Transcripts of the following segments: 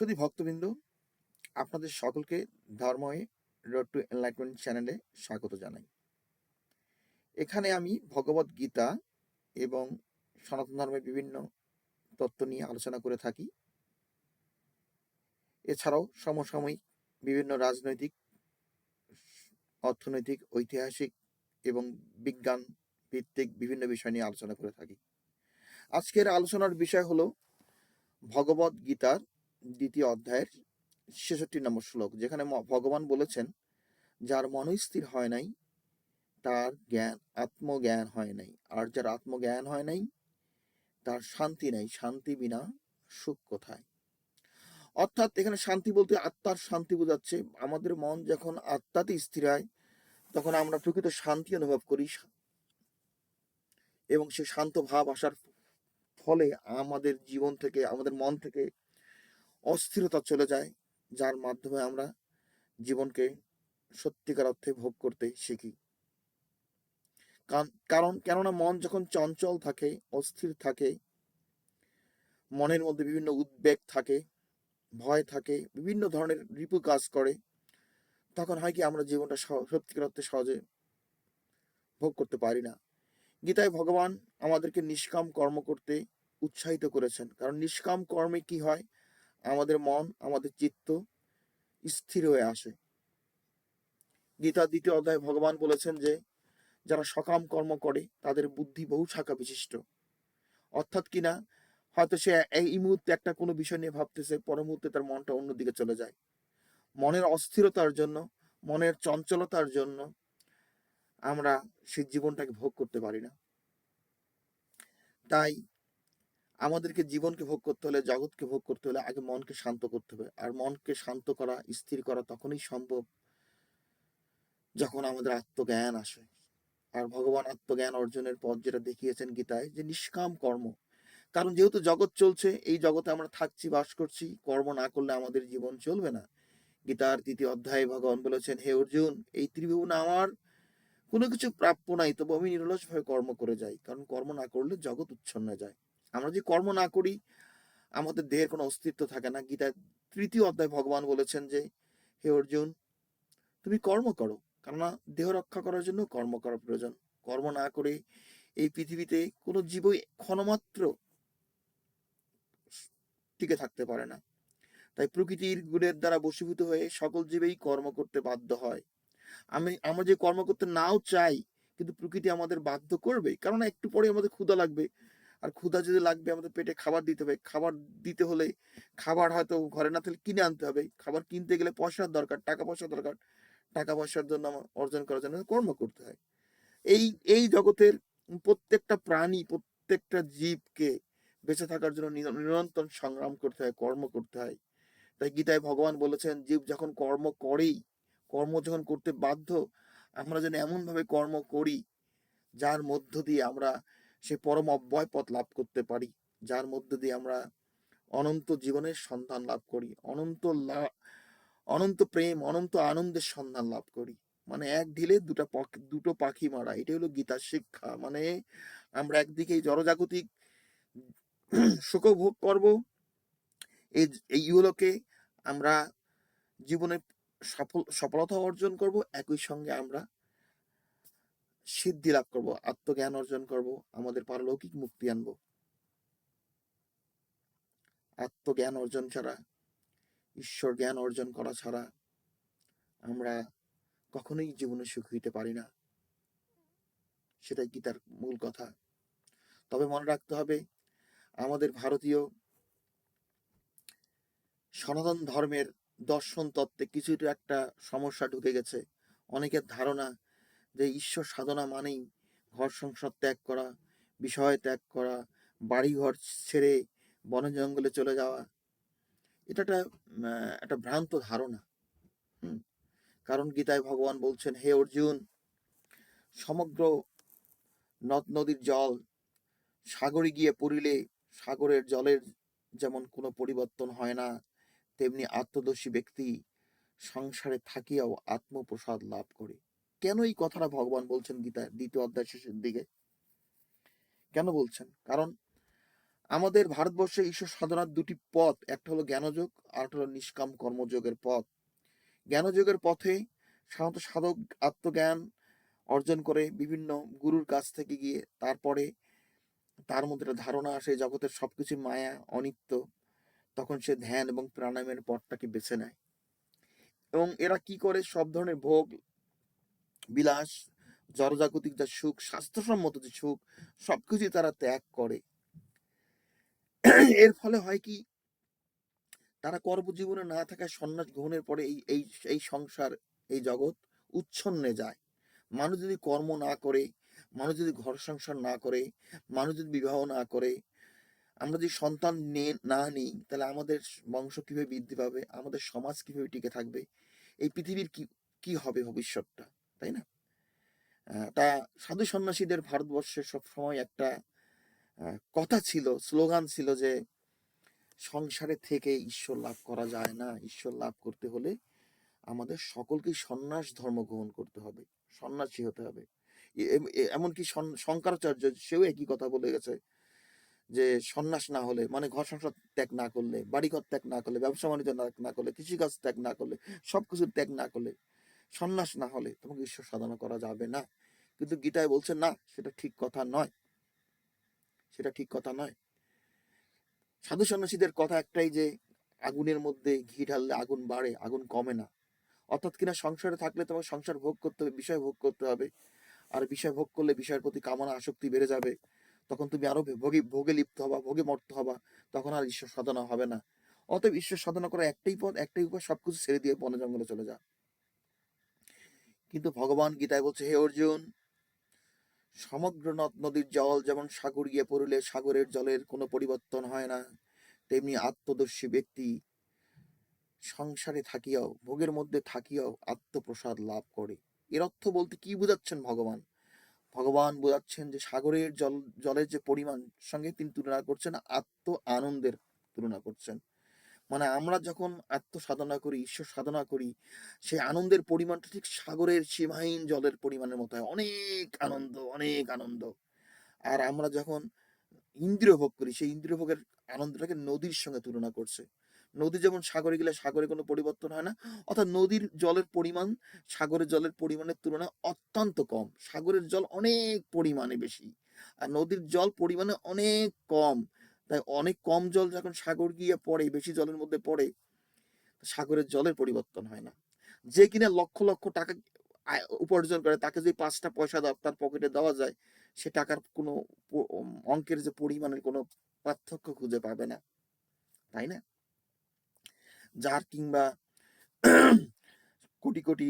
শুধু ভক্তবৃন্দ, আপনাদের সকলকে ধর্ময়ে রোড টু এনলাইটমেন্ট চ্যানেলে স্বাগত জানাই। এখানে আমি ভগবত গীতা এবং সনাতন ধর্মের বিভিন্ন তত্ত্ব নিয়ে আলোচনা করে থাকি। এছাড়াও সমসাময়িক বিভিন্ন রাজনৈতিক, অর্থনৈতিক, ঐতিহাসিক এবং বিজ্ঞান ভিত্তিক বিভিন্ন বিষয় নিয়ে আলোচনা করে থাকি। আজকের আলোচনার বিষয় হলো ভগবত গীতার দ্বিতীয় অধ্যায়ের ছেষট্টি নম্বর শ্লোক, যেখানে ভগবান বলেছেন, যার মনস্থির হয় নাই, তার জ্ঞান, আত্মজ্ঞান হয় নাই। আর যার আত্মজ্ঞান হয় নাই, তার শান্তি নাই। শান্তি বিনা সুখ কোথায়? অর্থাৎ এখানে শান্তি বলতে আত্মার শান্তি বোঝাচ্ছে। আমাদের মন যখন আত্মাতে স্থির হয়, তখন আমরা প্রকৃত শান্তি অনুভব করি। এবং সে শান্ত ভাব আসার ফলে আমাদের জীবন থেকে, আমাদের মন থেকে অস্থিরতা চলে যায়, যার মাধ্যমে আমরা জীবনকে সত্যিকার অর্থে ভোগ করতে শিখি। কারণ, কেননা মন যখন চঞ্চল থাকে, অস্থির থাকে, মনের মধ্যে বিভিন্ন উদ্বেগ থাকে, ভয় থাকে, বিভিন্ন ধরনের রিপু কাজ করে, তখন হয় কি আমরা জীবনটা সত্যিকার অর্থে সহজে ভোগ করতে পারি না। গীতায় ভগবান আমাদেরকে নিষ্কাম কর্ম করতে উৎসাহিত করেছেন। কারণ নিষ্কাম কর্মে কি হয়? আমাদের মন, আমাদের চিত্ত স্থির হয়ে আসে। গীতা দ্বিতীয় অধ্যায়ে ভগবান বলেছেন যে, যারা সকাম কর্ম করে, তাদের বুদ্ধি বহু শাখা বিশিষ্ট। অর্থাৎ কিনা হয়তো সে এই মুহূর্তে একটা কোনো বিষয় নিয়ে ভাবতেছে পর মুহূর্তে তার মনটা অন্যদিকে চলে যায়। মনের অস্থিরতার জন্য, মনের চঞ্চলতার জন্য আমরা সেই জীবনটাকে ভোগ করতে পারি না। তাই আমাদেরকে জীবনকে ভোগ করতে হলে, জগৎকে ভোগ করতে হলে আগে মনকে শান্ত করতে হবে। আর মনকে শান্ত করা, স্থির করা তখনই সম্ভব যখন আমাদের আত্মজ্ঞান আসে। আর ভগবান আত্মজ্ঞান অর্জনের পথ যেটা দেখিয়েছেন গীতায়, যে নিষ্কাম কর্ম। কারণ যেহেতু জগৎ চলছে, এই জগতে আমরা থাকছি, বাস করছি, কর্ম না করলে আমাদের জীবন চলবে না। গীতার তৃতীয় অধ্যায়ে ভগবান বলেছেন, হে অর্জুন, এই ত্রিভুবন আমার কোনো কিছু প্রাপ্য নাই, তবু আমি নিরলসভাবে কর্ম করে যাই। কারণ কর্ম না করলে জগৎ উচ্ছন্ন যায়। আমরা যদি কর্ম না করি, আমাদের দেহের কোনো অস্তিত্ব থাকে না। গীতার তৃতীয় অধ্যায় ভগবান বলেছেন যে, হে অর্জুন, তুমি কর্ম করো, কেননা দেহ রক্ষা করার জন্য কর্ম করা প্রয়োজন। কর্ম না করে এই পৃথিবীতে কোনো জীবই ক্ষণমাত্র টিকে থাকতে পারে না। তাই প্রকৃতির গুণের দ্বারা বশীভূত হয়ে সকল জীবেই কর্ম করতে বাধ্য হয়। আমি, আমরা যে কর্ম করতে নাও চাই, কিন্তু প্রকৃতি আমাদের বাধ্য করবে কারণ একটু পরে আমাদের ক্ষুধা লাগবে। আর ক্ষুধা যদি লাগবে, আমাদের পেটে খাবার দিতে হবে। খাবার দিতে হলে খাবার হয়তো ঘরে না থাকলে কিনে আনতে হবে। খাবার কিনতে গেলে পয়সার দরকার, টাকা পয়সা দরকার। টাকা পয়সার জন্য আমার অর্জন করার জন্য কর্ম করতে হয়। এই এই জগতের প্রত্যেকটা প্রাণী, প্রত্যেকটা জীবকে বেঁচে থাকার জন্য নির- নিরন্তর সংগ্রাম করতে হয়, কর্ম করতে হয়। তাই গীতায় ভগবান বলেছেন, জীব যখন কর্ম করেই, কর্ম যখন করতে বাধ্য, আমরা যেন এমন ভাবে কর্ম করি, যার মধ্য দিয়ে আমরা সে পরম অব্যয় পথ লাভ করতে পারি, যার মধ্যে দিয়ে আমরা অনন্ত জীবনের সন্ধান লাভ করি, অনন্ত অনন্ত প্রেম, অনন্ত আনন্দের সন্ধান লাভ করি। মানে এক ঢিলে দুটো দুটো পাখি মারা, এটাই হলো গীতার শিক্ষা। মানে আমরা একদিকে জড়জাগতিক সুখভোগ করব, এই এই ইহলোকে আমরা জীবনে সফল, সফলতা অর্জন করব, একই সঙ্গে আমরা সিদ্ধি লাভ করব, আত্মজ্ঞান অর্জন করব, আমাদের পারলৌকিক মুক্তি আনব। আত্মজ্ঞান অর্জন ছাড়া, ঈশ্বর জ্ঞান অর্জন করা ছাড়া আমরা কখনোই জীবনে সুখ হইতে পারি না। সেটাই গীতার মূল কথা। তবে মনে রাখতে হবে, আমাদের ভারতীয় সনাতন ধর্মের দর্শন তত্ত্বে কিছুটা একটা সমস্যা ঢুকে গেছে। অনেকের ধারণা যে ঈশ্বর সাধনা মানেই ঘর সংসার ত্যাগ করা, বিষয় ত্যাগ করা বাড়ি ঘর ছেড়ে বন জঙ্গলে চলে যাওয়া। এটা একটা একটা ভ্রান্ত ধারণা। কারণ গীতায় ভগবান বলছেন, হে অর্জুন, সমগ্র নদ নদীর জল সাগরে গিয়ে পড়িলে সাগরের জলের যেমন কোনো পরিবর্তন হয় না, তেমনি আত্মদর্শী ব্যক্তি সংসারে থাকিয়াও আত্মপ্রসাদ লাভ করে। কেন এই কথাটা ভগবান বলছেন গীতার দ্বিতীয় অধ্যায় শেষের দিকে? কেন বলছেন? কারণ আমাদের ভারতবর্ষে ঈশ্বর সাধনার দুটি পথ, একটা হলো জ্ঞানযোগ আর একটা হলো নিষ্কাম কর্মযোগের পথ। জ্ঞানযোগের পথে সাধারণত সাধক আত্মজ্ঞান অর্জন করে বিভিন্ন গুরুর কাছ থেকে গিয়ে তারপরে তার মধ্যে ধারণা আসে, জগতের সবকিছু মায়া, অনিত্য। তখন সে ধ্যান এবং প্রাণায়ামের পথটাকে বেছে নেয়। এবং এরা কি করে? সব ধরনের ভোগ বিলাস, জড়জাগতিক যা সুখ, স্বাস্থ্যসম্মত যে সুখ, সবকিছুই তারা ত্যাগ করে। এর ফলে হয় কি? তারা কর্মজীবনে না থাকায় সন্ন্যাস গ্রহণের পরে এই এই এই সংসার, এই জগৎ উচ্ছন্নে যায়। মানুষ যদি কর্ম না করে, মানুষ যদি ঘর সংসার না করে, মানুষ যদি বিবাহ না করে, আমরা যদি সন্তান নে- না নিই, তাহলে আমাদের বংশ কীভাবে বৃদ্ধি পাবে? আমাদের সমাজ কীভাবে টিকে থাকবে? এই পৃথিবীর কি কি হবে ভবিষ্যৎটা? তাই না? তা সাধু সন্ন্যাসীদের ভারতবর্ষে সবসময় একটা কথা ছিল, স্লোগান ছিল যে, সংসারে থেকে ঈশ্বর লাভ করা যায় না। ঈশ্বর লাভ করতে হলে আমাদের সকলকেই সন্ন্যাস ধর্ম গ্রহণ করতে হবে, সন্ন্যাসী হতে হবে। এমনকি শঙ্করাচার্য সেও একই কথা বলে গেছে যে, সন্ন্যাস না হলে মানে ঘর সংসার ত্যাগ না করলে, বাড়িঘর ত্যাগ না করলে, ব্যবসা বাণিজ্য না করলে, কৃষিকাজ ত্যাগ না করলে সবকিছু ত্যাগ না করলে সন্ন্যাস না হলে তোমাকে ঈশ্বর সাধনা করা যাবে না। কিন্তু গীতায় বলছে, না, সেটা ঠিক কথা নয়। সেটা ঠিক কথা নয়। সাধু সন্ন্যাসীদের কথা একটাই যে, আগুনের মধ্যে ঘি ঢাললে আগুন বাড়ে, আগুন কমে না। অর্থাৎ কিনা সংসারে থাকলে তোমাকে সংসার ভোগ করতে হবে, বিষয় ভোগ করতে হবে। আর বিষয় ভোগ করলে বিষয়ের প্রতি কামনা, আসক্তি বেড়ে যাবে। তখন তুমি আরও ভোগে ভোগে লিপ্ত হবা, ভোগে মর্ত হবা। তখন আর ঈশ্বর সাধনা হবে না। অতএব ঈশ্বর সাধনা করা একটাই পথ, একটাই উপায়, সবকিছু ছেড়ে দিয়ে বনে জঙ্গলে চলে যা কিন্তু ভগবান গীতায় বলছে, হে অর্জুন, সমগ্র নদ নদীর জল যেমন সাগর গিয়ে পড়লে সাগরের জলের কোনো পরিবর্তন হয় না, তেমনি আত্মদর্শী ব্যক্তি সংসারে থাকিয়াও, ভোগের মধ্যে থাকিয়াও আত্মপ্রসাদ লাভ করে। এর অর্থ বলতে কি বুঝাচ্ছেন ভগবান? ভগবান বোঝাচ্ছেন যে সাগরের জল জলের যে পরিমাণ, সঙ্গে তিনি তুলনা করছেন আত্ম আনন্দের তুলনা করছেন। মানে আমরা যখন আত্ম সাধনা করি, ঈশ্বর সাধনা করি, সেই আনন্দের পরিমাণটা ঠিক সাগরের সীমাহীন জলের পরিমাণের মতো হয়। অনেক আনন্দ অনেক আনন্দ। আর আমরা যখন ইন্দ্রিয় ভোগ করি, সেই ইন্দ্রিয় ভোগের আনন্দটাকে নদীর সঙ্গে তুলনা করছে। নদী যেমন সাগরে গেলে সাগরে কোনো পরিবর্তন হয় না, অর্থাৎ নদীর জলের পরিমাণ সাগরের জলের পরিমাণের তুলনায় অত্যন্ত কম। সাগরের জল অনেক পরিমাণে বেশি। আর নদীর জল পরিমাণে অনেক কম। তাই অনেক কম জল যখন সাগর গিয়ে পড়ে, বেশি জলের মধ্যে পড়ে সাগরের জলের পরিবর্তন হয় না। যে কিনা লক্ষ লক্ষ টাকা উপার্জন করে, তাকে যদি পাঁচটা পয়সা তার পকেটে দেওয়া যায়, সে টাকার কোনো অঙ্কের যে পরিমাণের কোনো পার্থক্য খুঁজে পাবে না। তাই না? যার কিংবা কোটি কোটি,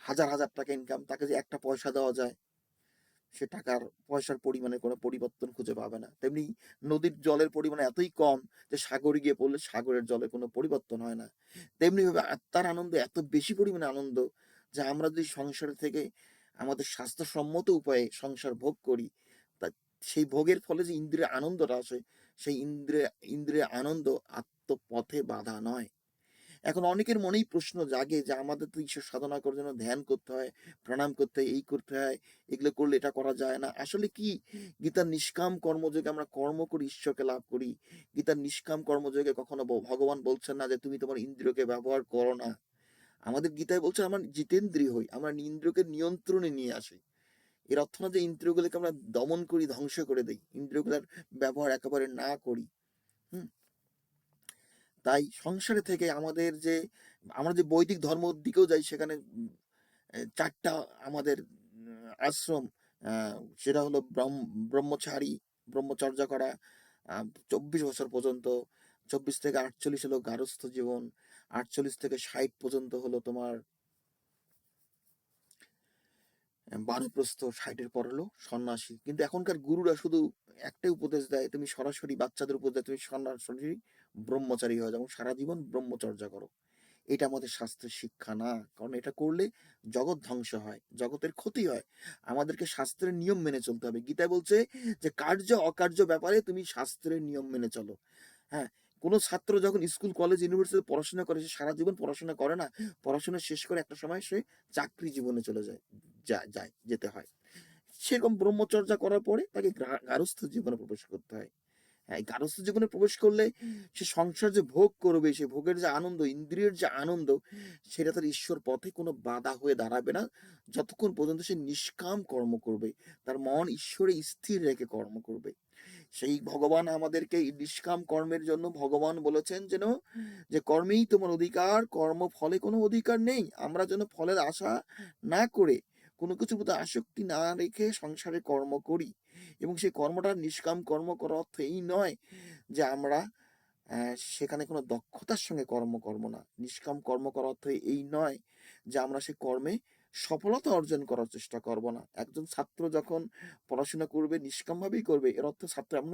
হাজার হাজার টাকা ইনকাম তাকে যে একটা পয়সা দেওয়া যায় সে টাকার পয়সার পরিমাণে কোনো পরিবর্তন খুঁজে পাবে না। তেমনি নদীর জলের পরিমাণ এতই কম যে সাগরে গিয়ে পড়লে সাগরের জলে কোনো পরিবর্তন হয় না। তেমনি ভাবে আত্মার আনন্দ এত বেশি পরিমাণে আনন্দ যে আমরা যদি সংসার থেকে আমাদের স্বাস্থ্যসম্মত উপায়ে সংসার ভোগ করি, তা সেই ভোগের ফলে যে ইন্দ্রিয় আনন্দটা আসে, সেই ইন্দ্রিয় ইন্দ্রিয় আনন্দ আত্মপথে বাধা নয়। এখন অনেকের মনেই প্রশ্ন জাগে যে আমাদের তো ঈশ্বর সাধনা করার জন্য ধ্যান করতে হয় প্রণাম করতে হয়, এই করতে হয়, এগুলো করলে এটা করা যায় না। আসলে কি? গীতার নিষ্কাম কর্মযোগে আমরা কর্ম করি ঈশ্বরকে লাভ করি। গীতার নিষ্কাম কর্মযোগে কখনো ভগবান বলছেন না যে তুমি তোমার ইন্দ্রিয়কে ব্যবহার করো না। আমাদের গীতায় বলছে আমরা জিতেন্দ্রী হই, আমরা ইন্দ্রকে নিয়ন্ত্রণে নিয়ে আসি। এর অর্থ না যে ইন্দ্রিয়গুলোকে আমরা দমন করি, ধ্বংস করে দেই। ইন্দ্রিয়গুলোর ব্যবহার একেবারে না করি। হুম? তাই সংসারে থেকে আমাদের যে আমরা যে বৈদিক ধর্মর দিকেও যাই সেখানে চারটা আমাদের আশ্রম সেটা হলো ব্রহ্ম- ব্রহ্মচারী ব্রহ্মচর্যা করা চব্বিশ বছর পর্যন্ত চব্বিশ থেকে আটচল্লিশ হলো গারস্থ জীবন আটচল্লিশ থেকে ষাট পর্যন্ত হলো তোমার আহ, বানপ্রস্থ ষাটের পর হলো সন্ন্যাসী। কিন্তু এখনকার গুরুরা শুধু একটাই উপদেশ দেয় তুমি সরাসরি বাচ্চাদের উপদেশ দেয় তুমি সরাসরি ব্রহ্মচারী হয়ে যাও সারা জীবন ব্রহ্মচর্যা করো। এটা আমাদের শাস্ত্রের শিক্ষা না, কারণ এটা করলে জগৎ ধ্বংস হয়, জগতের ক্ষতি হয়। আমাদেরকে শাস্ত্রের নিয়ম মেনে চলতে হবে। গীতায় বলছে যে, কার্য অকার্য ব্যাপারে তুমি শাস্ত্রের নিয়ম মেনে চলো। হ্যাঁ কোনো ছাত্র যখন স্কুল, কলেজ ইউনিভার্সিটি পড়াশোনা করে, সে সারা জীবন পড়াশোনা করে না, পড়াশোনা শেষ করে একটা সময় সে চাকরি জীবনে চলে যায় যায় যেতে হয়। সেরকম ব্রহ্মচর্যা করার পরে তাকে গ্রা- গারস্থ জীবনে প্রবেশ করতে হয়। হ্যাঁ, গারস্থ জীবনে প্রবেশ করলে সে সংসার যে ভোগ করবে সে ভোগের যে আনন্দ ইন্দ্রিয়ের যে আনন্দ সেটা তার ঈশ্বর পথে কোনো বাধা হয়ে দাঁড়াবে না। যতক্ষণ পর্যন্ত সে নিষ্কাম কর্ম করবে তার মন ঈশ্বরে স্থির রেখে কর্ম করবে। সেই ভগবান আমাদেরকে নিষ্কাম কর্মের জন্য ভগবান বলেছেন যেন যে কর্মেই তোমার অধিকার কর্ম ফলে কোনো অধিকার নেই। আমরা যেন ফলের আশা না করে কোনো কিছুর প্রতি আসক্তি না রেখে সংসারে কর্ম করি। এবং সেই কর্মটা নিষ্কাম কর্ম করার অর্থ এই নয় যে আমরা সেখানে কোনো দক্ষতার সঙ্গে কর্ম করব না। নিষ্কাম কর্ম করার অর্থ এই নয় যে আমরা সেই কর্মে সফলতা অর্জন করার চেষ্টা করব না। একজন ছাত্র যখন পড়াশোনা করবে, নিষ্কামভাবেই করবে, এর অর্থ ছাত্র এমন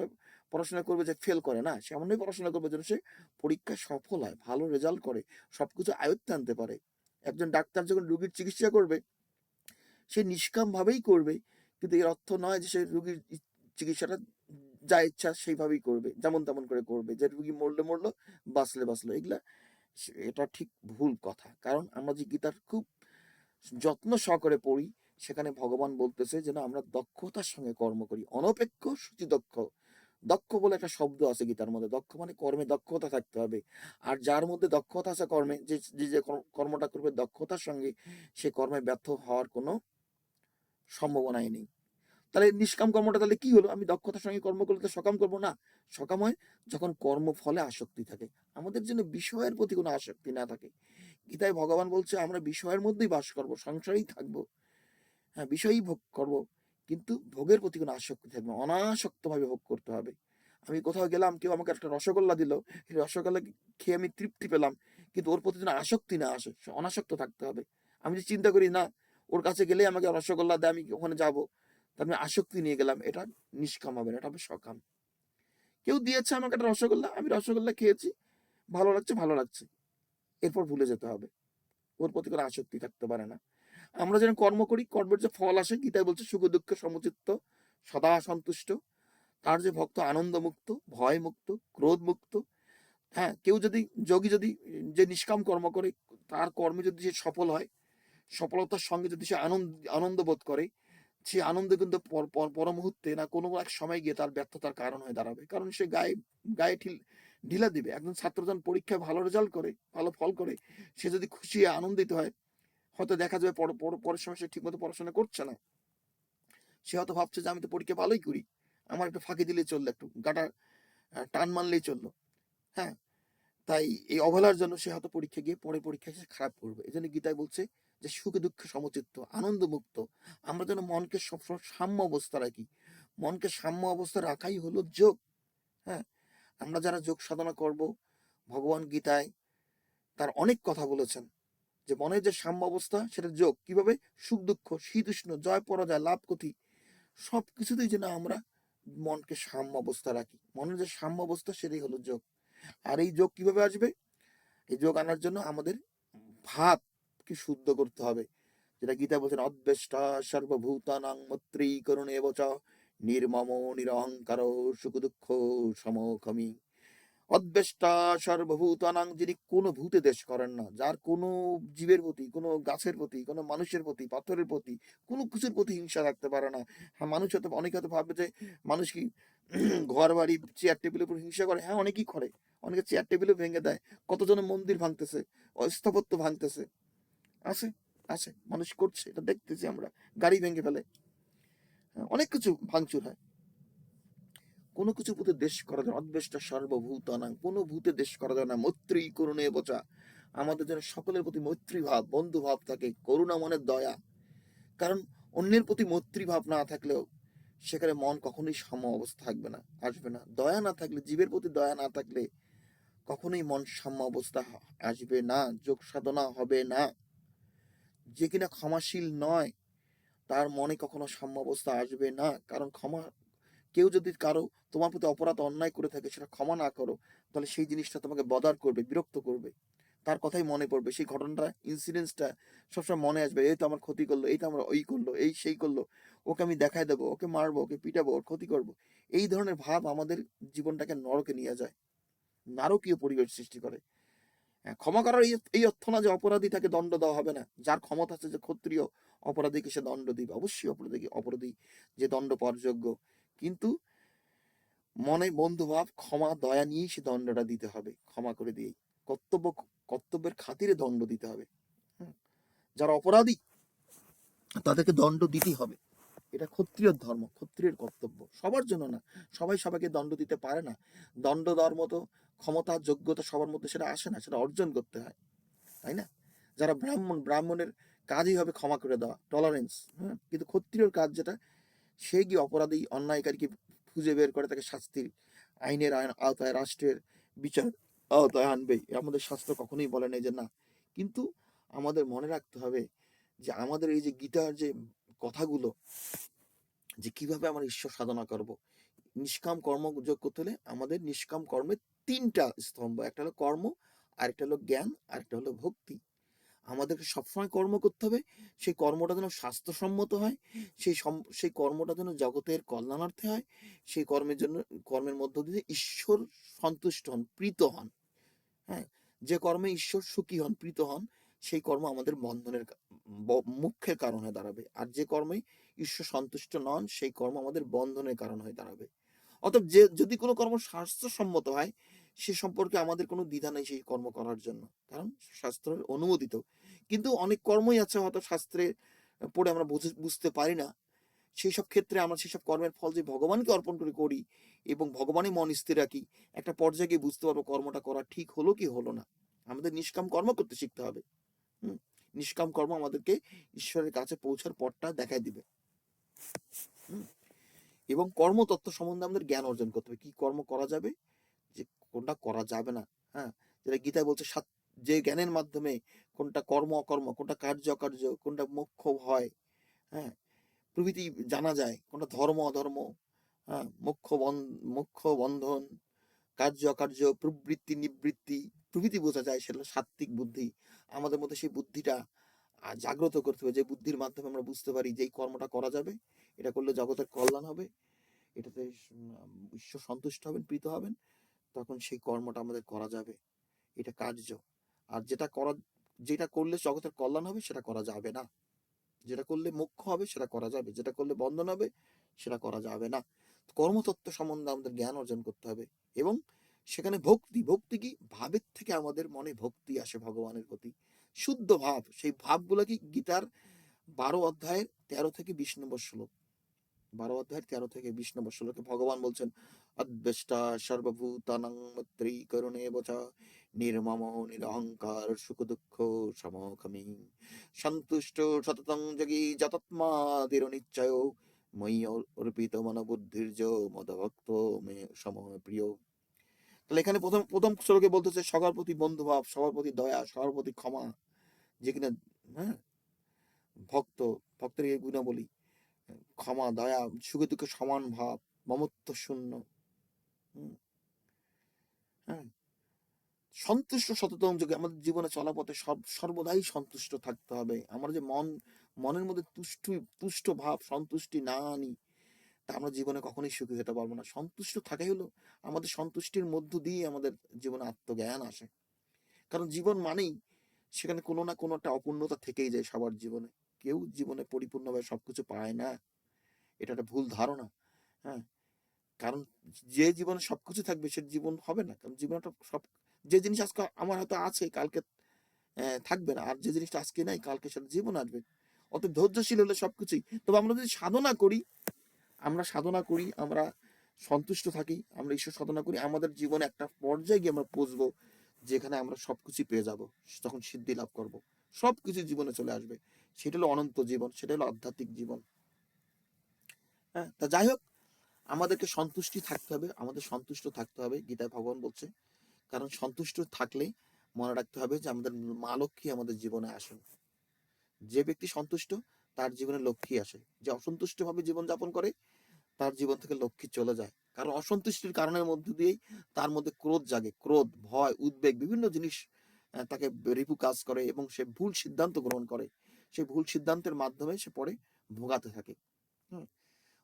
পড়াশোনা করবে যে ফেল করে না, সে এমনই পড়াশোনা করবে যেন সে পরীক্ষায় সফল হয়, ভালো রেজাল্ট করে, সবকিছু আয়ত্তে আনতে পারে। একজন ডাক্তার যখন রোগীর চিকিৎসা করবে, সে নিষ্কাম ভাবেই করবে কিন্তু এর অর্থ নয় যে সে রোগীর চিকিৎসাটা যা ইচ্ছা সেইভাবেই করবে, যেমন তেমন করে করবে। যে রুগী মরলে মরলো, বাঁচলে বাঁচলো, এগুলা এটা ঠিক ভুল কথা। কারণ আমরা যে গীতার খুব যত্ন সহকারে পড়ি, সেখানে ভগবান বলতেছে যেন আমরা দক্ষতার সঙ্গে কর্ম করি। অনপেক্ষ সূচি দক্ষ। দক্ষ বলে একটা শব্দ আছে গীতার মধ্যে। দক্ষ মানে কর্মে দক্ষতা থাকতে হবে। আর যার মধ্যে দক্ষতা আছে কর্মে, যে যে কর্মটা করবে দক্ষতার সঙ্গে সে কর্মে ব্যর্থ হওয়ার কোনো সম্ভাবনাই নেই। তাহলে নিষ্কাম কর্মটা তাহলে কি হলো? আমি দক্ষতার সঙ্গে কর্ম করলে তো সকাম করব না। সকাম হয় যখন কর্মফলে আসক্তি থাকে। আমাদের জন্য বিষয়ের প্রতি কোনো আসক্তি না থাকে। গীতায় ভগবান বলছে, আমরা বিষয়ের মধ্যেই বাস করব, সংসারেই থাকব। হ্যাঁ বিষয়ই ভোগ করব। কিন্তু ভোগের প্রতি কোনো আসক্তি থাকবে না। অনাসক্ত ভাবে ভোগ করতে হবে। আমি কোথাও গেলাম, কেউ আমাকে একটা রসগোল্লা দিল। এই রসগোল্লা খেয়ে আমি তৃপ্তি পেলাম। কিন্তু ওর প্রতি যেন আসক্তি না আসে, অনাসক্ত থাকতে হবে। আমি যে চিন্তা করি, না ওর কাছে গেলে আমাকে রসগোল্লা দেয়, আমি ওখানে যাব? মানে আসক্তি নিয়ে গেলাম, এটা নিষ্কাম হবে না, এটা হবে সকাম। কেউ দিয়েছে আমাকে একটা রসগোল্লা, আমি রসগোল্লা খেয়েছি, ভালো লাগছে ভালো লাগছে। এরপর ভুলে যেতে হবে। ওর প্রতি কোনো আসক্তি থাকতে পারে না। আমরা যেন কর্ম করি, কর্মের যে ফল আসে, গীতায় বলছে, সুখ, দুঃখ, সমচিত্ত, সদা সন্তুষ্ট। তার যে ভক্ত আনন্দ মুক্ত ভয় মুক্ত ক্রোধ মুক্ত হ্যাঁ কেউ যদি যোগী যদি যে নিষ্কাম কর্ম করে, তার কর্মে যদি সে সফল হয় সফলতার সঙ্গে যদি সে আনন্দ আনন্দ বোধ করে, সে আনন্দ কিন্তু পর মুহূর্তে না কোনো এক সময় গিয়ে তার ব্যর্থতার কারণ হয়ে দাঁড়াবে। কারণ সে গায়ে গায়ে ঢিল, ঢিলা দিবে। একজন ছাত্র যখন পরীক্ষায় ভালো রেজাল্ট করে, ভালো ফল করে, সে যদি খুশি আনন্দিত হয়, হয়তো দেখা যাবে পর পর, পরের সময় সে ঠিকমতো পড়াশোনা করছে না। সে হয়তো ভাবছে যে আমি তো পরীক্ষা ভালোই করি। আমার একটু ফাঁকি দিলেই চলল, একটু গাটা টান মানলেই চলল। হ্যাঁ? তাই এই অবহেলার জন্য সে হয়তো পরীক্ষা গিয়ে পরে পরীক্ষায় সে খারাপ করবে এই জন্য গীতায় বলছে যে সুখে দুঃখে সমচিত্ত আনন্দ মুক্ত আমরা যেন মনকে সবসময় সাম্য অবস্থা রাখি। মনকে সাম্য অবস্থা রাখাই হলো যোগ হ্যাঁ? আমরা যারা যোগ সাধনা করব, ভগবান গীতায় তার অনেক কথা বলেছেন যে মনের যে সাম্য অবস্থা সেটা যোগ। কীভাবে? সুখ দুঃখ, শীত উষ্ণ, জয় পরাজয়, লাভ ক্ষতি সব কিছুতেই যেন আমরা মনকে সাম্য অবস্থা রাখি। মনের যে সাম্য অবস্থা সেটাই হলো যোগ। আর এই যোগ কীভাবে আসবে? এই যোগ আনার জন্য আমাদের ভাবকে শুদ্ধ করতে হবে। যেটা গীতা বলছেন, অদ্বেষ্টা সর্বভূতানাং মৈত্রী করুণে বচ নির্মম নিরহংকার সুখ দুঃখ সমখমি অদ্বেষ্টা সর্বভূতানাং যিনি কোনো ভূতে দেশ করেন না, যার কোনো জীবের প্রতি, কোনো গাছের প্রতি, কোনো মানুষের প্রতি, পাথরের প্রতি, কোনো কিছুর প্রতি হিংসা রাখতে পারে না। হ্যাঁ মানুষ হয়তো অনেকে হয়তো ভাববে যে মানুষ কি ঘর বাড়ি, চেয়ার টেবিলের উপর হিংসা করে? হ্যাঁ অনেকেই করে। অনেকে চেয়ার টেবিলও ভেঙে দেয়। কতজনে মন্দির ভাঙতেছে? স্থাপত্য ভাঙতেছে। আছে আছে মানুষ করছে এটা দেখতেছি আমরা গাড়ি ভেঙে ফেলে। হ্যাঁ, অনেক কিছু ভাঙচুর হয়। কোনো কিছু প্রতি দেশ করা যায় না। অদ্বেষ্টা সর্বভূতানাং কোনো ভূতে দেশ করা যায় না মৈত্রী করুণে বচা। আমাদের যেন সকলের প্রতি মৈত্রী ভাব বন্ধু ভাব থাকে করুণা মনের দয়া। কারণ অন্যের প্রতি মৈত্রী ভাব না থাকলেও সেখানে মন কখনোই সম অবস্থা থাকবে না আসবে না। দয়া না থাকলে জীবের প্রতি দয়া না থাকলে কখনোই মন সাম্য অবস্থা আসবে না যোগ সাধনা হবে না। যে কিনা ক্ষমাশীল নয়, তার মনে কখনো সাম্য অবস্থা আসবে না। কারণ ক্ষমা, কেউ যদি কারও তোমার প্রতি অপরাধ, অন্যায় করে থাকে, সেটা ক্ষমা না করো, তাহলে সেই জিনিসটা তোমাকে বদার করবে, বিরক্ত করবে। তার কথাই মনে পড়বে। সেই ঘটনাটা ইনসিডেন্টসটা সবসময় মনে আসবে। এই তো আমার ক্ষতি করল, এই তো আমার ওই করল, এই সেই করল। ওকে আমি দেখাই দেবো, ওকে মারবো, ওকে পিটাবো, ওর ক্ষতি করব। এই ধরনের ভাব আমাদের জীবনটাকে নরকে নিয়ে যায়। নারকীয় পরিবেশ সৃষ্টি করে। ক্ষমা করার এই অর্থ না যে অপরাধী তাকে দণ্ড দেওয়া হবে না, যার ক্ষমতা আছে যে ক্ষত্রিয় অপরাধীকে সে দণ্ড দিবে। অবশ্যই অপরাধী অপরাধী যে দণ্ড পাওয়ার কিন্তু মনে বন্ধুভাব, ক্ষমা, দয়া নিয়েই সে দণ্ডটা দিতে হবে, ক্ষমা করে দিয়েই। কর্তব্য কর্তব্যের খাতিরে দণ্ড দিতে হবে। যারা অপরাধী, তাদেরকে দণ্ড দিতেই হবে। এটা ক্ষত্রিয় ধর্ম, ক্ষত্রিয়ের কর্তব্য। সবার জন্য না, সবাই সবাইকে দণ্ড দিতে পারে না। দণ্ড দেওয়ার মতো ক্ষমতা, যোগ্যতা সবার মধ্যে সেটা আসে না, সেটা অর্জন করতে হয়, তাই না? যারা ব্রাহ্মণ, ব্রাহ্মণের কাজই হবে ক্ষমা করে দেওয়া টলারেন্স হ্যাঁ? কিন্তু ক্ষত্রিয়র কাজ যেটা, সে গিয়ে অপরাধী, অন্যায়কারীকে খুঁজে বের করে, তাকে শাস্তির আইনের আইন আওতায়, রাষ্ট্রের বিচার আওতায় আনবে। আমাদের শাস্ত্র কখনোই বলে নাই যে না। কিন্তু আমাদের মনে রাখতে হবে যে আমাদের এই যে গীতার যে কথাগুলো যে কীভাবে আমরা ঈশ্বর সাধনা করব। নিষ্কাম কর্ম যোগ করতে হলে আমাদের নিষ্কাম কর্মের তিনটা স্তম্ভ, একটা হলো কর্ম, আরেকটা হলো জ্ঞান, আরেকটা হলো ভক্তি। আমাদেরকে সবসময় কর্ম করতে হবে, সেই কর্মটা যেন স্বাস্থ্যসম্মত হয়, সেই সেই কর্মটা যেন জগতের কল্যাণার্থে হয়, সেই কর্মের জন্য, কর্মের মধ্য দিয়ে ঈশ্বর সন্তুষ্ট হন, প্রীত হন। হ্যাঁ যে কর্মে ঈশ্বর সুখী হন, প্রীত হন সেই কর্ম আমাদের বন্ধনের মুখ্যের কারণ হয়ে দাঁড়াবে। আর যে কর্মে ঈশ্বর সন্তুষ্ট নন, সেই কর্ম আমাদের বন্ধনের কারণ হয়ে দাঁড়াবে। অতএব যে, যদি কোনো কর্ম স্বাস্থ্যসম্মত হয়, সে সম্পর্কে আমাদের কোনো দ্বিধা নেই সেই কর্ম করার জন্য। কারণ শাস্ত্রের অনুমোদিত। কিন্তু অনেক কর্মই আছে হয়তো শাস্ত্রে পড়ে আমরা বুঝে- বুঝতে পারি না। সেই সব ক্ষেত্রে আমরা সেসব কর্মের ফল যে ভগবানকে অর্পণ করে করি এবং ভগবানই মন স্থির রাখি, একটা পর্যায়ে বুঝতে পারব কর্মটা করা ঠিক হলো কি হলো না। আমাদের নিষ্কাম কর্ম করতে শিখতে হবে। নিষ্কাম কর্ম আমাদেরকে ঈশ্বরের কাছে পৌঁছার পথটা দেখায় দিবে। এবং কর্মতত্ত্ব সম্বন্ধে আমাদের জ্ঞান অর্জন করতে হবে। কি কর্ম করা যাবে? যে কোনটা করা যাবে না। হ্যাঁ যেটা গীতায় বলছে, সাত, যে জ্ঞানের মাধ্যমে কোনটা কর্ম অকর্ম, কোনটা কার্য অকার্য, কোনটা মোক্ষ হয় হ্যাঁ প্রভৃতি জানা যায়। কোনটা ধর্ম অধর্ম হ্যাঁ মোক্ষ বন, মোক্ষ বন্ধন, কার্য অকার্য, প্রবৃত্তি নিবৃত্তি প্রভৃতি বোঝা যায় সেটা সাত্ত্বিক বুদ্ধি। আমাদের মধ্যে সেই বুদ্ধিটা জাগ্রত করতে হবে যে বুদ্ধির মাধ্যমে আমরা বুঝতে পারি যে এই কর্মটা করা যাবে। এটা করলে জগতের কল্যাণ হবে। এটাতে ঈশ্বর সন্তুষ্ট হবেন, প্রীত হবেন। তখন সেই কর্মটা আমাদের করা যাবে। এটা কার্য। আর যেটা করা, যেটা করলে জগতের কল্যাণ হবে সেটা করা যাবে না। যেটা করলে মুখ্য হবে সেটা করা যাবে। যেটা করলে বন্ধন হবে সেটা করা যাবে না। কর্মতত্ত্ব সম্বন্ধে আমাদের জ্ঞান অর্জন করতে হবে। এবং সেখানে ভক্তি ভক্তি কি? ভাবের থেকে আমাদের মনে ভক্তি আসে ভগবানের প্রতি। শুদ্ধ ভাব, সেই ভাবগুলো কি গীতার বারো অধ্যায়ের তেরো থেকে বিশ নম্বর শ্লোক? বারো অধ্যায়ের তেরো থেকে বিশ নম্বর শ্লোকে ভগবান বলছেন, অদ্বেষ্টা সর্বভূতানাং মৈত্রী করুণে বচা নির্মম নিরহংকার সুখ দুঃখ সমখমি সন্তুষ্ট সততং জগি যতৎমাদির নিশ্চয়। মই অর্পিত মন বুদ্ধির্য মদভক্ত মে সম প্রিয়। তাহলে এখানে প্রথম প্রথম শ্লোকে বলতেছে, সবার প্রতি বন্ধুভাব, সবার প্রতি দয়া, সবার প্রতি ক্ষমা। যে কিনা হ্যাঁ? ভক্ত, ভক্তের এই গুণাবলী। ক্ষমা, দয়া, সুখে দুঃখে সমান ভাব, মমত্ব শূন্য। হ্যাঁ? সন্তুষ্ট সততম যোগে আমাদের জীবনে চলাপথে সব- সর্বদাই সন্তুষ্ট থাকতে হবে। আমরা যে মন, মনের মধ্যে তুষ্ট তুষ্ট ভাব, সন্তুষ্টি না আনি তা আমরা জীবনে কখনোই সুখী হতে পারব না। সন্তুষ্ট থাকাই হলো আমাদের সন্তুষ্টির মধ্য দিয়ে আমাদের জীবনে আত্মজ্ঞান আসে। কারণ জীবন মানেই সেখানে কোনো না কোনো একটা অপূর্ণতা থেকেই যায় সবার জীবনে। কেউ জীবনে পরিপূর্ণভাবে সবকিছু পায় না। এটা একটা ভুল ধারণা হ্যাঁ? কারণ যে জীবনে সবকিছু থাকবে সে জীবন হবে না। কারণ জীবনটা সব, যে জিনিস আজকে আমার হয়তো আছে, কালকে থাকবে না। আর যে জিনিসটা আজকে নাই, কালকে সেটা জীবন আসবে। অত ধৈর্যশীল হলে সবকিছুই। তবে আমরা যদি সাধনা করি আমরা সাধনা করি, আমরা সন্তুষ্ট থাকি, আমরা ঈশ্বর সাধনা করি, আমাদের জীবনে একটা পর্যায়ে গিয়ে আমরা পৌঁছবো যেখানে আমরা সবকিছু পেয়ে যাব, তখন সিদ্ধি লাভ করব। সবকিছু জীবনে চলে আসবে। সেটা হলো অনন্ত জীবন, সেটা হলো আধ্যাত্মিক জীবন। হ্যাঁ তা যাই হোক, আমাদেরকে সন্তুষ্টি থাকতে হবে, আমাদের সন্তুষ্ট থাকতে হবে, গীতায় ভগবান বলছে। কারণ সন্তুষ্ট থাকলে মনে রাখতে হবে যে আমাদের মা লক্ষ্মী আমাদের জীবনে আসেন। যে ব্যক্তি সন্তুষ্ট, তার জীবনে লক্ষ্মী আসে। যে অসন্তুষ্ট ভাবে জীবন যাপন করে তার জীবন থেকে লক্ষ্মী চলে যায়। কারণ অসন্তুষ্টির কারণের মধ্যে দিয়েই তার মধ্যে ক্রোধ জাগে। ক্রোধ, ভয়, উদ্বেগ বিভিন্ন জিনিস তাকে রিপু কাজ করে এবং সে ভুল সিদ্ধান্ত গ্রহণ করে। সেই ভুল সিদ্ধান্তের মাধ্যমে সে পরে ভোগাতে থাকে।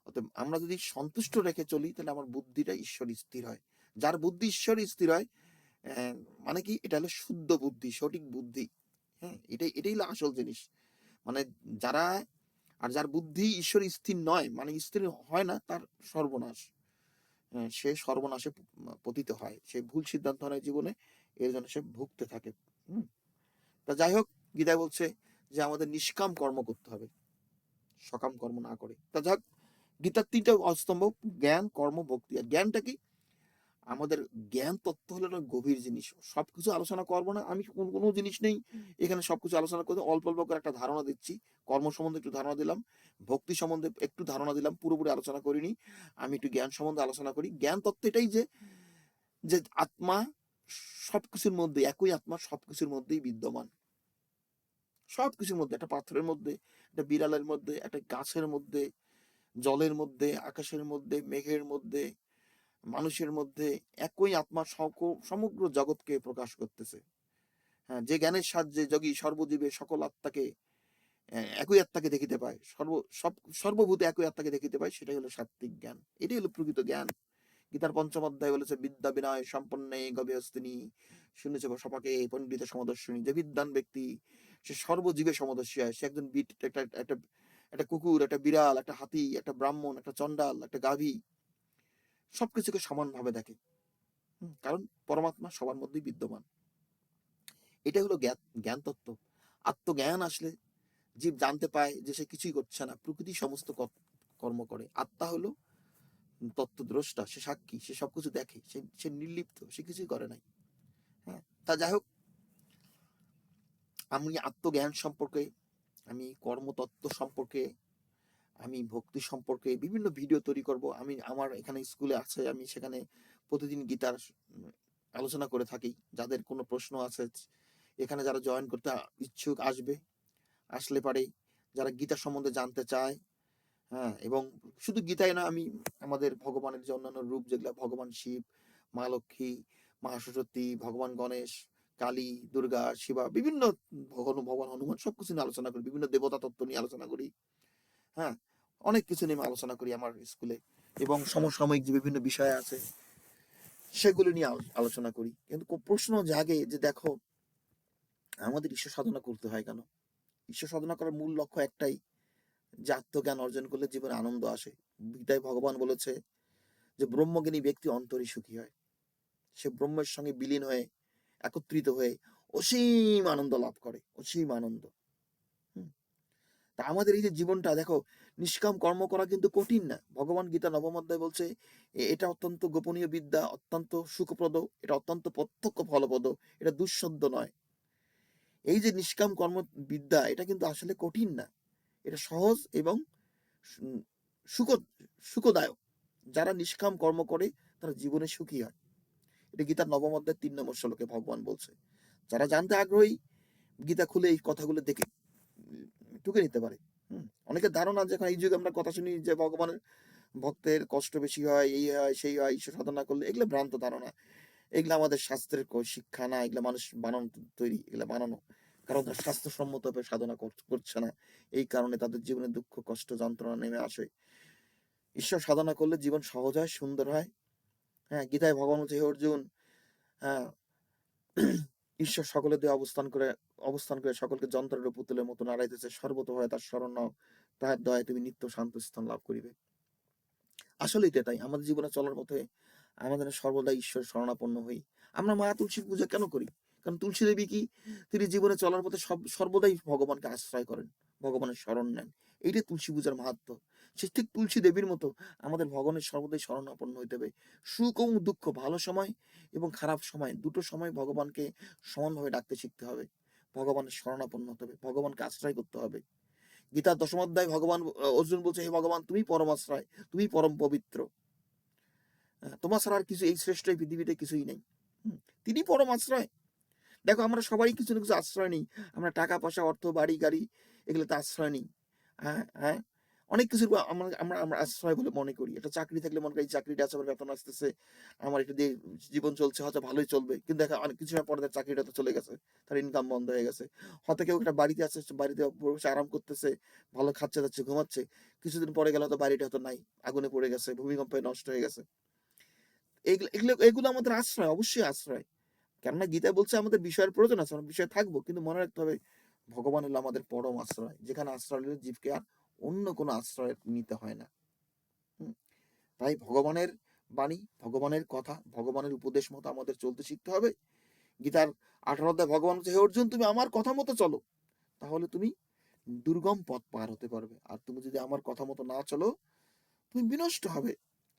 অতএব আমরা যদি সন্তুষ্ট রেখে চলি, তাহলে আমার বুদ্ধিটা ঈশ্বর স্থির হয়। যার বুদ্ধি ঈশ্বর স্থির হয় মানে কি? এটা হলো শুদ্ধ বুদ্ধি, সঠিক বুদ্ধি। হ্যাঁ এটাই এটাই হলো আসল জিনিস। মানে যারা আর যার বুদ্ধি ঈশ্বর স্থির নয় মানে স্থির হয় না, তার সর্বনাশ। সে সর্বনাশে পতিত হয়। সে ভুল সিদ্ধান্ত হয় জীবনে, এর জন্য সে ভুগতে থাকে। হুম? তা যাই হোক, গীতায় বলছে যে আমাদের নিষ্কাম কর্ম করতে হবে। সকাম কর্ম না করে। তা যাই হোক গীতার তিনটা অস্তম্ভ, জ্ঞান, কর্ম, ভক্তি। আর জ্ঞানটা কি? আমাদের জ্ঞান তত্ত্ব হলো একটা গভীর জিনিস। সবকিছু আলোচনা করব না আমি কোন কোনো জিনিস নেই। এখানে সবকিছু আলোচনা করতে অল্প অল্প করে একটা ধারণা দিচ্ছি। কর্ম সম্বন্ধে একটু ধারণা দিলাম ভক্তি সম্বন্ধে একটু ধারণা দিলাম পুরোপুরি আলোচনা করিনি। আমি একটু জ্ঞান সম্বন্ধে আলোচনা করি। জ্ঞান তত্ত্ব এটাই যে যে আত্মা সবকিছুর মধ্যে একই আত্মা সবকিছুর মধ্যেই বিদ্যমান। সবকিছুর মধ্যে একটা পাথরের মধ্যে একটা বিড়ালের মধ্যে একটা গাছের মধ্যে জলের মধ্যে আকাশের মধ্যে মেঘের মধ্যে মানুষের মধ্যে একই আত্মা সমগ্র জগৎকে প্রকাশ করতেছে। হ্যাঁ যে জ্ঞানের সাহায্যে যোগী সর্বজীবে সকল আত্মাকে একই আত্মাকে দেখিতে পায়। সর্ব, সব, সর্বভূতে একই আত্মাকে দেখিতে পায়, সেটাই হলো সাত্বিক জ্ঞান। এটাই হলো প্রকৃত জ্ঞান। গীতার পঞ্চম অধ্যায় বলেছে, বিদ্যা বিনয় সম্পন্নে গভীরস্তিনী শুনেছে সপাকে, পণ্ডিত সমদর্শনী। যে বিদ্যান ব্যক্তি, সে সর্বজীবে সমদর্শী হয়। সে একজন বিট, একটা একটা একটা কুকুর, একটা বিড়াল, একটা হাতি, একটা ব্রাহ্মণ, একটা চণ্ডাল, একটা গাভী। সবকিছুকে সমানভাবে দেখে। কারণ পরমাত্মা সবার মধ্যেই বিদ্যমান। এটা হলো জ্ঞান জ্ঞান তত্ত্ব আত্মজ্ঞান আসলে জীব জানতে পায় যে সে কিছুই করছে না প্রকৃতি সমস্ত কর্ম করে। আত্মা হলো তত্ত্বদ্রষ্টা, সে সাক্ষী, সে সবকিছু দেখে, সে সে নির্লিপ্ত, সে কিছুই করে নাই। হ্যাঁ তা যাই হোক, আমি আত্মজ্ঞান সম্পর্কে, আমি কর্মতত্ত্ব সম্পর্কে আমি ভক্তি সম্পর্কে বিভিন্ন ভিডিও তৈরি করব। আমি, আমার এখানে স্কুলে আছে, আমি সেখানে প্রতিদিন গীতার আলোচনা করে থাকি। যাদের কোনো প্রশ্ন আছে, এখানে যারা জয়েন করতে ইচ্ছুক আসবে, আসলে পারে যারা গীতা সম্বন্ধে জানতে চায় হ্যাঁ এবং শুধু গীতায় না, আমি, আমাদের ভগবানের যে অন্যান্য রূপ, যেগুলো ভগবান শিব, মা লক্ষ্মী, মা সরস্বতী, ভগবান গণেশ, কালী, দুর্গা, শিবা, বিভিন্ন ভগবান ভগবান হনুমান সবকিছু নিয়ে আলোচনা করি। বিভিন্ন দেবতা তত্ত্ব নিয়ে আলোচনা করি। হ্যাঁ অনেক কিছু নিয়ে আলোচনা করি আমার স্কুলে এবং সমসাময়িক যে বিভিন্ন বিষয় আছে, সেগুলো নিয়ে আলোচনা করি। কিন্তু প্রশ্ন জাগে যে দেখো, আমাদের ঈশ্বর সাধনা করতে হয় কেন? ঈশ্বর সাধনা করার মূল লক্ষ্য একটাই যে আত্মজ্ঞান অর্জন করলে জীবনে আনন্দ আসে। গীতায় ভগবান বলেছে যে ব্রহ্মজ্ঞানী ব্যক্তি অন্তরে সুখী হয়। সে ব্রহ্মের সঙ্গে বিলীন হয়ে, একত্রিত হয়ে অসীম আনন্দ লাভ করে। অসীম আনন্দ। আমাদের এই যে জীবনটা, দেখো নিষ্কাম কর্ম করা কিন্তু কঠিন না। ভগবান গীতা নবম অধ্যায় বলছে এটা অত্যন্ত গোপনীয় বিদ্যা, অত্যন্ত সুখপ্রদ, এটা অত্যন্ত প্রত্যক্ষ ফলপ্রদ, এটা দুঃসদ্য নয়। এই যে নিষ্কাম কর্ম বিদ্যা, এটা কিন্তু আসলে কঠিন না। এটা সহজ এবং সুখ, সুখদায়ক। যারা নিষ্কাম কর্ম করে, তারা জীবনে সুখী হয়। এটা গীতার নবম অধ্যায় তিন নম্বর শ্লোকে ভগবান বলছে। যারা জানতে আগ্রহী, গীতা খুলে এই কথাগুলো দেখে টুকে নিতে পারে। অনেকের ধারণা যে এখন এই যুগে আমরা কথা শুনি যে ভগবানের ভক্তের কষ্ট বেশি হয় এই হয় সেই হয় ঈশ্বর সাধনা করলে এগুলো ভ্রান্ত ধারণা। এগুলো আমাদের শাস্ত্রের শিক্ষা না এগুলো মানুষ বানানো তৈরি এগুলো বানানো। কারণ তারা স্বাস্থ্যসম্মত ভাবে সাধনা করছে না। এই কারণে তাদের জীবনে দুঃখ কষ্ট যন্ত্রণা নেমে আসে। ঈশ্বর সাধনা করলে জীবন সহজ হয় সুন্দর হয়। হ্যাঁ গীতায় ভগবান বলছে হে অর্জুন হ্যাঁ ঈশ্বর সকলের দিয়ে অবস্থান করে অবস্থান করে সকলকে যন্ত্রের পুতুলের মতো নাড়াইতেছে সর্বতভাবে তার স্মরণ তাহার দয়ায় তুমি নিত্য শান্ত স্থান লাভ করিবে। আসলেই তাই আমাদের জীবনে চলার পথে আমাদের সর্বদা ঈশ্বর শরণাপন্ন হই। আমরা মা তুলসী পূজা কেন করি? কারণ তুলসী দেবী কি? তিনি জীবনে চলার পথে সব, সর্বদাই ভগবানকে আশ্রয় করেন, ভগবানের শরণ নেন। এইটাই তুলসী পূজার মাহাত্ম সে ঠিক তুলসী দেবীর মতো আমাদের ভগবানের সর্বদাই শরণাপন্ন হইতে হবে। সুখ এবং দুঃখ ভালো সময় এবং খারাপ সময়, দুটো সময় ভগবানকে সমানভাবে ডাকতে শিখতে হবে। ভগবানের শরণাপন্ন হতে হবে, ভগবানকে আশ্রয় করতে হবে। গীতার দশম অধ্যায় ভগবান অর্জুন বলছে, হে ভগবান, তুমি পরম আশ্রয়, তুমি পরম পবিত্র। তোমার ছাড়া আর কিছু, এই শ্রেষ্ঠ এই পৃথিবীতে কিছুই নেই। তিনি পরম আশ্রয়। দেখো, আমরা সবাই কিছু না কিছু আশ্রয় নেই। আমরা টাকা, পয়সা, অর্থ, বাড়ি, গাড়ি, এগুলোতে আশ্রয় নেই। হ্যাঁ হ্যাঁ অনেক কিছুর আমরা আমরা আশ্রয় বলে মনে করি। একটা চাকরি থাকলে মনে করি চাকরিটা আছে আমার বেতন আসতেছে। আমার এটা দিয়ে জীবন চলছে, হয়তো ভালোই চলবে। কিন্তু দেখা অনেক কিছু পরে তার চাকরিটা তো চলে গেছে। তার ইনকাম বন্ধ হয়ে গেছে। হয়তো কেউ একটা বাড়িতে আছে, বাড়িতে বসে আরাম করতেছে, ভালো খাচ্ছে যাচ্ছে ঘুমাচ্ছে। কিছুদিন পরে গেলে হয়তো বাড়িটা হয়তো নাই, আগুনে পড়ে গেছে, ভূমিকম্পে নষ্ট হয়ে গেছে। এগুলো এগুলো আমাদের আশ্রয়, অবশ্যই আশ্রয়। কেননা গীতা বলছে আমাদের বিষয়ের প্রয়োজন আছে, আমরা বিষয় থাকব। কিন্তু মনে রাখতে হবে, ভগবান হলো আমাদের পরম আশ্রয়। যেখানে আশ্রয় জীবকে আর অন্য কোনো আশ্রয় নিতে হয় না। তাই ভগবানের বাণী ভগবানের কথা ভগবানের উপদেশ মতো আমাদের চলতে শিখতে হবে। গীতার আঠারো অধ্যায় ভগবান বলছে, হে অর্জুন তুমি আমার কথা মতো চলো। তাহলে তুমি দুর্গম পথ পার হতে পারবে। আর তুমি যদি আমার কথা মতো না চলো তুমি বিনষ্ট হবে।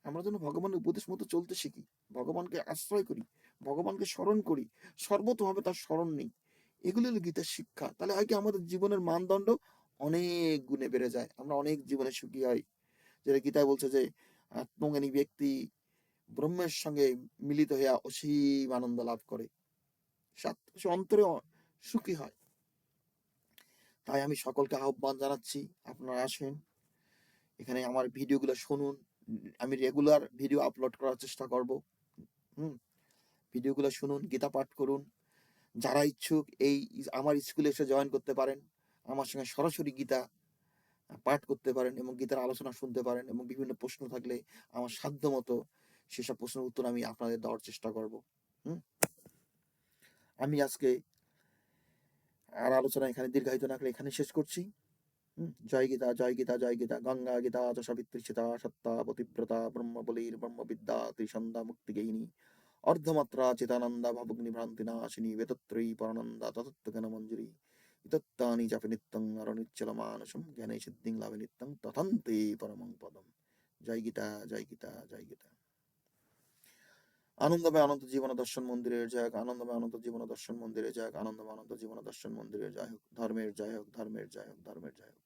আমরা যেন ভগবানের উপদেশ মতো চলতে শিখি। ভগবানকে আশ্রয় করি ভগবানকে স্মরণ করি। সর্বতভাবে তার স্মরণ নেই। এগুলো হলো গীতার শিক্ষা। তাহলে হয় কি আমাদের জীবনের মানদণ্ড অনেক গুণে বেড়ে যায়। আমরা অনেক জীবনে সুখী হই। যেটা গীতায় বলছে যে, আত্মজ্ঞানী ব্যক্তি ব্রহ্মের সঙ্গে মিলিত হইয়া অসীম আনন্দ লাভ করে। সে অন্তরে সুখী হয়। তাই আমি সকলকে আহ্বান জানাচ্ছি, আপনারা আসেন। এখানে আমার ভিডিওগুলো শুনুন। আমি রেগুলার ভিডিও আপলোড করার চেষ্টা করব। হুম, ভিডিওগুলো শুনুন, গীতা পাঠ করুন। যারা ইচ্ছুক এই, আমার স্কুলে এসে জয়েন করতে পারেন। আমার সঙ্গে সরাসরি গীতা পাঠ করতে পারেন এবং গীতার আলোচনা শুনতে পারেন এবং বিভিন্ন প্রশ্ন থাকলে আমার সাধ্য মতো সেসব প্রশ্নের উত্তর আমি আপনাদের দেওয়ার চেষ্টা করব। হুম? আমি আজকে আর আলোচনা এখানে দীর্ঘায়িত না করে এখানে শেষ করছি। জয় গীতা জয় গীতা জয় গীতা, গঙ্গা গীতা চ সাবিত্রী সত্তা, পতিব্রতা ব্রহ্মবলীর ব্রহ্মবিদ্যা ত্রিসন্ধ্যা মুক্তিগেহিনী অর্ধমাত্রা, চিতানন্দা ভাবগ্নি ভ্রান্তি নাশিনী বেতত্রয়ী পরানন্দা ততত্ব জ্ঞান মঞ্জুরি ইতত্তানি চাপে নিত্যং অরণিচ্ছল মানসম জ্ঞানে সিদ্ধিং লাভে নিত্যং তথান্তে পরমং পদম জয় গীতা জয় গীতা জয় গীতা আনন্দময় জীবন দর্শন মন্দিরের জয় হোক আনন্দময় জীবন দর্শন মন্দিরের জয় হোক আনন্দময় জীবন দর্শন মন্দিরের জয় হোক ধর্মের জয় হোক ধর্মের জয় হোক ধর্মের জয় হোক